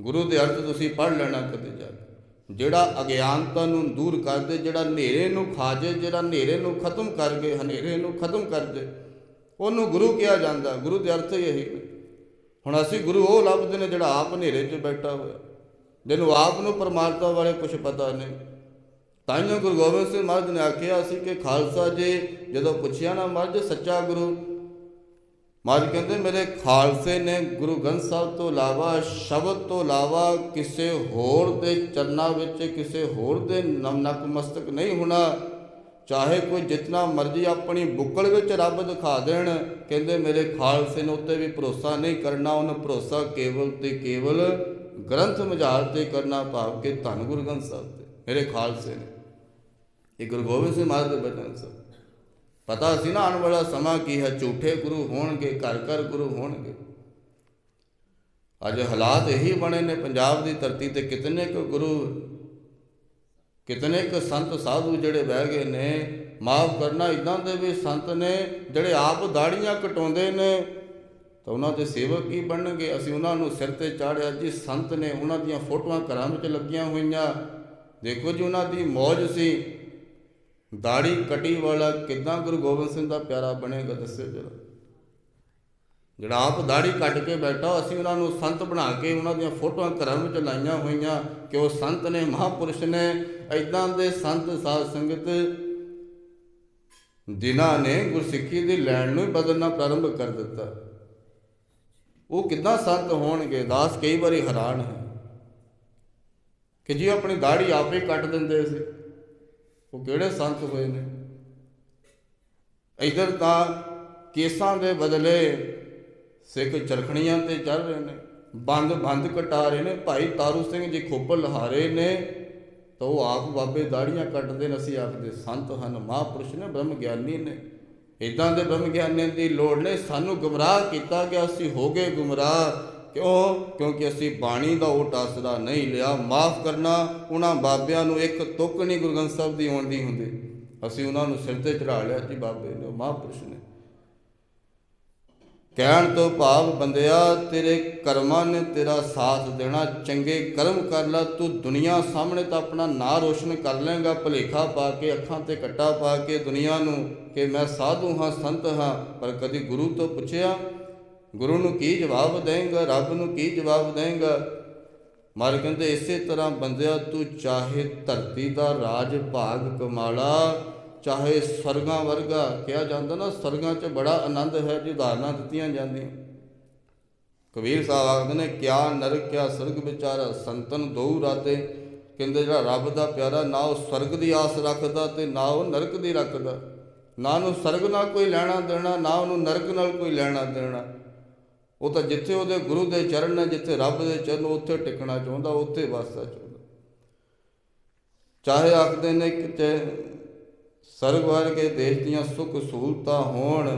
ਗੁਰੂ ਦੇ ਅਰਥ ਤੁਸੀਂ ਪੜ੍ਹ ਲੈਣਾ ਕਦੇ ਜਾ ਜਿਹੜਾ ਅਗਿਆਨਤਾ ਨੂੰ ਦੂਰ ਕਰਦੇ, ਜਿਹੜਾ ਹਨੇਰੇ ਨੂੰ ਖਾ ਜੇ ਜਿਹੜਾ ਹਨੇਰੇ ਨੂੰ ਖਤਮ ਕਰ ਗਏ ਹਨੇਰੇ ਨੂੰ ਖਤਮ ਕਰ ਦੇ ਉਹਨੂੰ ਗੁਰੂ ਕਿਹਾ ਜਾਂਦਾ। ਗੁਰੂ ਦੇ ਅਰਥ ਹੀ ਇਹੀ ਹੁਣ ਅਸੀਂ ਗੁਰੂ ਉਹ ਲੱਭਦੇ ਨੇ ਜਿਹੜਾ ਆਪ ਹਨੇਰੇ 'ਚ ਬੈਠਾ ਹੋਇਆ। ਜਿਹਨੂੰ ਆਪ ਨੂੰ ਪਰਮਾਤਮਾ ਬਾਰੇ ਕੁਝ ਪਤਾ ਨਹੀਂ। ਤਾਂ ਗੁਰੂ ਗੋਬਿੰਦ ਸਿੰਘ ਮਹਾਰਾਜ ਨੇ ਆਖਿਆ ਸੀ ਕਿ ਖਾਲਸਾ ਜੀ, ਜਦੋਂ ਪੁੱਛਿਆ ਨਾ ਮਹਾਰਾਜ, ਸੱਚਾ ਗੁਰੂ ਮਹਾਰਾਜ ਕਹਿੰਦੇ, ਮੇਰੇ ਖਾਲਸੇ ਨੇ ਗੁਰੂ ਗ੍ਰੰਥ ਸਾਹਿਬ ਤੋਂ ਇਲਾਵਾ ਸ਼ਬਦ ਤੋਂ ਇਲਾਵਾ ਕਿਸੇ ਹੋਰ ਦੇ ਚਰਨਾਂ ਵਿੱਚ ਕਿਸੇ ਹੋਰ ਦੇ ਨਮ ਨਕ ਮਸਤਕ ਨਹੀਂ ਹੋਣਾ। ਚਾਹੇ ਕੋਈ ਜਿਤਨਾ ਮਰਜ਼ੀ ਆਪਣੀ ਬੁੱਕਲ ਵਿੱਚ ਰੱਬ ਦਿਖਾ ਦੇਣ, ਕਹਿੰਦੇ, ਮੇਰੇ ਖਾਲਸੇ ਨੂੰ ਉੱਤੇ ਵੀ ਭਰੋਸਾ ਨਹੀਂ ਕਰਨਾ, ਉਹਨੂੰ ਭਰੋਸਾ ਕੇਵਲ ਤੇ ਕੇਵਲ ਗ੍ਰੰਥ ਮਝਾਰ ਤੇ ਕਰਨਾ ਭਾਵ ਕਿ ਧੰਨ ਗੁਰੂ ਗ੍ਰੰਥ ਸਾਹਿਬ ਤੇ, ਮੇਰੇ ਖਾਲਸੇ ਨੇ। ਇਹ ਗੁਰੂ ਗੋਬਿੰਦ ਸਿੰਘ ਮਹਾਰਾਜ ਦੇ ਬਚਨ ਸਨ। ਪਤਾ ਸੀ ਨਾ ਆਉਣ ਵਾਲਾ ਸਮਾਂ ਕੀ ਹੈ, ਝੂਠੇ ਗੁਰੂ ਹੋਣਗੇ, ਘਰ ਘਰ ਗੁਰੂ ਹੋਣਗੇ। ਅੱਜ ਹਾਲਾਤ ਇਹੀ ਬਣੇ ਨੇ ਪੰਜਾਬ ਦੀ ਧਰਤੀ ਤੇ ਕਿਤਨੇ ਕੁ ਗੁਰੂ, ਕਿਤਨੇ ਕੁ ਸੰਤ ਸਾਧੂ ਜਿਹੜੇ ਬਹਿ ਗਏ ਨੇ, ਮਾਫ ਕਰਨਾ ਇਦਾਂ ਦੇ ਵੀ ਸੰਤ ਨੇ ਜਿਹੜੇ ਆਪ ਦਾੜੀਆਂ ਕਟਾਉਂਦੇ ਨੇ, ਤਾਂ ਉਹਨਾਂ ਦੇ ਸੇਵਕ ਕੀ ਬਣਨਗੇ? ਅਸੀਂ ਉਹਨਾਂ ਨੂੰ ਸਿਰ ਤੇ ਚਾੜਿਆ ਜੀ, ਸੰਤ ਨੇ ਉਹਨਾਂ ਦੀਆਂ ਫੋਟੋਆਂ ਘਰਾਂ ਵਿੱਚ ਲੱਗੀਆਂ ਹੋਈਆਂ। ਦੇਖੋ ਜੀ, ਉਹਨਾਂ ਦੀ ਮੌਜ ਸੀ। ਦਾੜੀ ਕਟੀ ਵਾਲਾ ਕਿਦਾਂ ਗੁਰੂ ਗੋਬਿੰਦ ਸਿੰਘ ਦਾ ਪਿਆਰਾ ਬਣੇਗਾ ਦੱਸਿਓ ਜਰਾ। ਜਿਹੜਾ ਆਪ ਦਾੜੀ ਕੱਟ ਕੇ ਬੈਠਾ, ਅਸੀਂ ਉਹਨਾਂ ਨੂੰ ਸੰਤ ਬਣਾ ਕੇ ਉਹਨਾਂ ਦੀਆਂ ਫੋਟੋਆਂ ਘਰਾਂ ਵਿੱਚ ਲਾਈਆਂ ਹੋਈਆਂ ਕਿ ਉਹ ਸੰਤ ਨੇ, ਮਹਾਪੁਰਸ਼ ਨੇ ਐਦਾਂ ਦੇ ਸੰਤ ਸਾਧ ਸੰਗਤ ਜਿਨ੍ਹਾਂ ਨੇ ਗੁਰਸਿੱਖੀ ਦੀ ਲੈਣ ਨੂੰ ਹੀ ਬਦਲਣਾ ਪ੍ਰਾਰੰਭ ਕਰ ਦਿੱਤਾ। ਉਹ ਕਿੱਦਾਂ ਸੰਤ ਹੋਣਗੇ? ਦਾਸ ਕਈ ਵਾਰੀ ਹੈਰਾਨ ਹੈ ਕਿ ਜੀ ਆਪਣੀ ਦਾੜੀ ਆਪੇ ਕੱਟ ਦਿੰਦੇ ਸੀ। ਉਹ ਕਿਹੜੇ ਸੰਤ ਹੋਏ ਨੇ? ਇਧਰ ਤਾਂ ਕੇਸਾਂ ਦੇ ਬਦਲੇ ਸਿੱਖ ਚਰਖਣੀਆਂ ਤੇ ਚੜ ਰਹੇ ਨੇ, ਬੰਦ ਬੰਦ ਕਟਾ ਰਹੇ ਨੇ, ਭਾਈ ਤਾਰੂ ਸਿੰਘ ਜੀ ਖੋਪਲ ਲਹਾਰੇ ਨੇ, ਤਾਂ ਉਹ ਆਪ ਬਾਬੇ ਦਾੜੀਆਂ ਕੱਟਦੇ ਨੇ, ਅਸੀਂ ਆਖਦੇ ਸੰਤ ਹਨ, ਮਹਾਪੁਰਸ਼ ਨੇ ਬ੍ਰਹਮ ਗਿਆਨੀ ਨੇ। ਇਦਾਂ ਦੇ ਬ੍ਰਹਮ ਗਿਆਨੀਆਂ ਦੀ ਲੋੜ ਨਹੀਂ ਸਾਨੂੰ ਗੁੰਮਰਾਹ ਕੀਤਾ ਗਿਆ, ਅਸੀਂ ਹੋ ਗਏ ਗੁੰਮਰਾਹ। ਕਿਉਂ? ਕਿਉਂਕਿ ਅਸੀਂ ਬਾਣੀ ਦਾ ਉਹ ਟਾਸਰਾ ਨਹੀਂ ਲਿਆ। ਮਾਫ ਕਰਨਾ ਉਹਨਾਂ ਬਾਬਿਆਂ ਨੂੰ ਇੱਕ ਤੁਕ ਨਹੀਂ ਗੁਰੂ ਗ੍ਰੰਥ ਸਾਹਿਬ ਦੀ ਆਉਂਦੀ ਹੁੰਦੀ। ਅਸੀਂ ਉਹਨਾਂ ਨੂੰ ਸਿਰ ਤੇ ਚੜਾ ਲਿਆ ਜੀ ਬਾਬੇ ਨੇ ਉਹ ਮਹਾਂਪੁਰਸ਼ ਨੇ ਕਹਿਣ ਤੋਂ ਭਾਵ ਬੰਦਿਆ, ਤੇਰੇ ਕਰਮਾਂ ਨੇ ਤੇਰਾ ਸਾਥ ਦੇਣਾ, ਚੰਗੇ ਕਰਮ ਕਰ ਲੈ, ਤੂੰ ਦੁਨੀਆ ਸਾਹਮਣੇ ਤਾਂ ਆਪਣਾ ਨਾਂ ਰੋਸ਼ਨ ਕਰ ਲੇਗਾ ਭਲੇਖਾ ਪਾ ਕੇ, ਅੱਖਾਂ ਤੇ ਕੱਟਾ ਪਾ ਕੇ ਦੁਨੀਆ ਨੂੰ ਕਿ ਮੈਂ ਸਾਧੂ ਹਾਂ, ਸੰਤ ਹਾਂ, ਪਰ ਕਦੀ ਗੁਰੂ ਤੋਂ ਪੁੱਛਿਆ ਗੁਰੂ ਨੂੰ ਕੀ ਜਵਾਬ ਦੇਂਗਾ, ਰੱਬ ਨੂੰ ਕੀ ਜਵਾਬ ਦੇਂਗਾ? ਮਰ ਕਹਿੰਦੇ, ਇਸੇ ਤਰ੍ਹਾਂ ਬੰਦਿਆ, ਤੂੰ ਚਾਹੇ ਧਰਤੀ ਦਾ ਰਾਜ ਭਾਗ ਕਮਾਲਾ, ਚਾਹੇ ਸਰਗਾਂ ਵਰਗਾ, ਕਿਹਾ ਜਾਂਦਾ ਨਾ ਸਰਗਾਂ 'ਚ ਬੜਾ ਆਨੰਦ ਹੈ, ਜੀ ਉਦਾਹਰਨਾਂ ਦਿੱਤੀਆਂ ਜਾਂਦੀਆਂ। ਕਬੀਰ ਸਾਹਿਬ ਆਖਦੇ ਨੇ, ਕਿਆ ਨਰਕ, ਕਿਆ ਸਰਗ ਵਿਚਾਰਾ, ਸੰਤਨ ਦੋ ਰਾਤੇ। ਕਹਿੰਦੇ, ਜਿਹੜਾ ਰੱਬ ਦਾ ਪਿਆਰਾ, ਨਾ ਉਹ ਸਰਗ ਦੀ ਆਸ ਰੱਖਦਾ ਤੇ ਨਾ ਉਹ ਨਰਕ ਦੀ ਰੱਖਦਾ। ਨਾ ਉਹਨੂੰ ਸਰਗ ਨਾਲ ਕੋਈ ਲੈਣਾ ਦੇਣਾ, ਨਾ ਉਹਨੂੰ ਨਰਕ ਨਾਲ ਕੋਈ ਲੈਣਾ ਦੇਣਾ। ਉਹ ਤਾਂ ਜਿੱਥੇ ਉਹਦੇ ਗੁਰੂ ਦੇ ਚਰਨ ਨੇ, ਜਿੱਥੇ ਰੱਬ ਦੇ ਚਰਨ, ਉੱਥੇ ਟਿਕਣਾ ਚਾਹੁੰਦਾ, ਉੱਥੇ ਵਸਦਾ ਚਾਹੁੰਦਾ। ਚਾਹੇ ਆਖਦੇ ਨੇ ਕਿ ਸਰਗ ਵਰਗੇ ਦੇਸ਼ ਦੀਆਂ ਸੁੱਖ ਸਹੂਲਤਾਂ ਹੋਣ,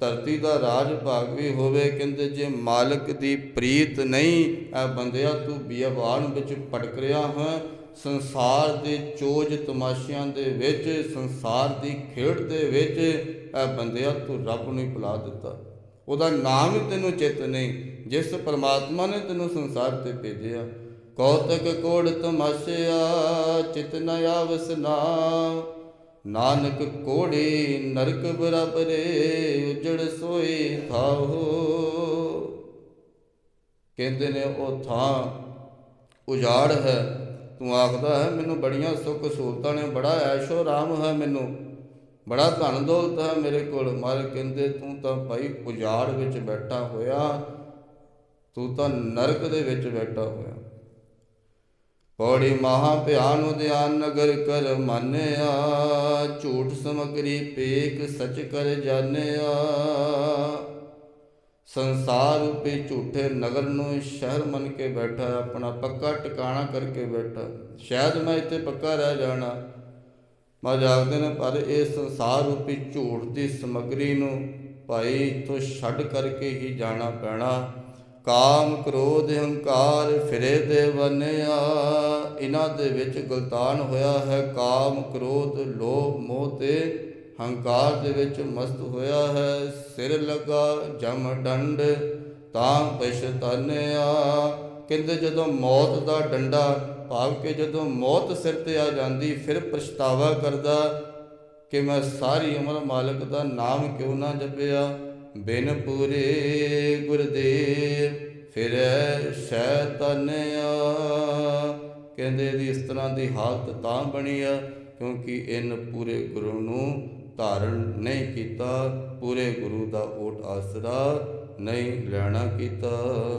ਧਰਤੀ ਦਾ ਰਾਜ ਭਾਗ ਵੀ ਹੋਵੇ, ਕਹਿੰਦੇ ਜੇ ਮਾਲਕ ਦੀ ਪ੍ਰੀਤ ਨਹੀਂ ਐ ਬੰਦਿਆ ਤੂੰ ਬਿਆਵਾਨ ਵਿੱਚ ਭਟਕ ਰਿਹਾ ਹੈ। ਸੰਸਾਰ ਦੇ ਚੋਜ ਤਮਾਸ਼ਿਆਂ ਦੇ ਵਿੱਚ, ਸੰਸਾਰ ਦੀ ਖੇਡ ਦੇ ਵਿੱਚ ਐ ਬੰਦਿਆ ਤੂੰ ਰੱਬ ਨੂੰ ਹੀ ਭੁਲਾ ਦਿੱਤਾ। ਉਹਦਾ ਨਾਮ ਹੀ ਤੈਨੂੰ ਚਿੱਤ ਨਹੀਂ, ਜਿਸ ਪਰਮਾਤਮਾ ਨੇ ਤੈਨੂੰ ਸੰਸਾਰ ਤੇ ਭੇਜਿਆ। ਕੌਤਕ ਕੋੜ ਤਮਾਸ਼ਿਆ, ਚਿਤ ਨ ਆਵਸ ਨਾਮ ਨਾਨਕ ਕੋੜੇ, ਨਰਕ ਬਰਾਬਰੇ ਉਜੜ ਸੋਈ ਥਾਹੋ ਕਹਿੰਦੇ ਨੇ, ਉਹ ਥਾਂ ਉਜਾੜ ਹੈ। ਤੂੰ ਆਖਦਾ ਹੈ, ਮੈਨੂੰ ਬੜੀਆਂ ਸੁੱਖ ਸਹੂਲਤਾਂ ਨੇ, ਬੜਾ ਐਸ਼ੋ ਆਰਾਮ ਹੈ ਮੈਨੂੰ। ਬੜਾ ਧਨ ਦੌਲਤ ਹੈ ਮੇਰੇ ਕੋਲ। ਮਰ ਕਹਿੰਦੇ, ਤੂੰ ਤਾਂ ਭਾਈ ਉਜਾੜ ਵਿੱਚ ਬੈਠਾ ਹੋਇਆ। ਤੂੰ ਤਾਂ ਨਰਕ ਦੇ ਵਿੱਚ ਬੈਠਾ ਹੋਇਆ। ਪੌੜੀ ਮਹਾ ਭਿਆਨ ਉਦਿਆਨ ਨਗਰ ਕਰ ਮਾਨਿਆ। ਝੂਠ ਸਮਗਰੀ ਪੇਕ ਸਚ ਕਰ ਜਾਣਿਆ। ਸੰਸਾਰ ਰੂਪੀ ਝੂਠੇ ਨਗਰ ਨੂੰ ਸ਼ਹਿਰ ਮੰਨ ਕੇ ਬੈਠਾ ਆਪਣਾ ਪੱਕਾ ਟਿਕਾਣਾ ਕਰਕੇ ਬੈਠਾ ਸ਼ਾਇਦ ਮੈਂ ਇੱਥੇ ਪੱਕਾ ਰਹਿ ਜਾਣਾ। ਮਾ ਜਾਗਦੇ ਨੇ, ਪਰ ਇਹ ਸੰਸਾਰ ਰੂਪੀ ਝੂਠ ਦੀ ਸਮਗਰੀ ਨੂੰ ਭਾਈ ਇਥੋਂ ਛੱਡ ਕਰਕੇ ਹੀ ਜਾਣਾ ਪੈਣਾ। ਕਾਮ ਕ੍ਰੋਧ ਹੰਕਾਰ ਫਿਰੇ ਦੇ ਵਨਿਆ ਇਹਨਾਂ ਦੇ ਵਿੱਚ ਗਲਤਾਨ ਹੋਇਆ ਹੈ। ਕਾਮ ਕ੍ਰੋਧ ਲੋਭ ਮੋਹ ਤੇ ਹੰਕਾਰ ਦੇ ਵਿੱਚ ਮਸਤ ਹੋਇਆ ਹੈ। ਸਿਰ ਲਗਾ ਜਮ ਡੰਡ ਤਾਂ ਪਛਤਾਨਿਆ। ਕਹਿੰਦੇ ਜਦੋਂ ਮੌਤ ਦਾ ਡੰਡਾ ਭਾਵ ਕਿ ਜਦੋਂ ਮੌਤ ਸਿਰ ਤੇ ਆ ਜਾਂਦੀ, ਫਿਰ ਪਛਤਾਵਾ ਕਰਦਾ ਕਿ ਮੈਂ ਸਾਰੀ ਉਮਰ ਮਾਲਕ ਦਾ ਨਾਮ ਕਿਉਂ ਨਾ ਜਪਿਆ? ਬਿਨ ਪੂਰੇ ਗੁਰਦੇਵ ਫਿਰ ਫਿਰੈ ਸ਼ੈਤਾਨਿਆ ਕਹਿੰਦੇ ਇਹਦੀ ਇਸ ਤਰ੍ਹਾਂ ਦੀ ਹਾਲਤ ਤਾਂ ਬਣੀ ਆ, ਕਿਉਂਕਿ ਇਹਨ ਪੂਰੇ ਗੁਰੂ ਨੂੰ ਧਾਰਨ ਨਹੀਂ ਕੀਤਾ, ਪੂਰੇ ਗੁਰੂ ਦਾ ਓਟ ਆਸਰਾ ਨਹੀਂ ਲੈਣਾ ਕੀਤਾ।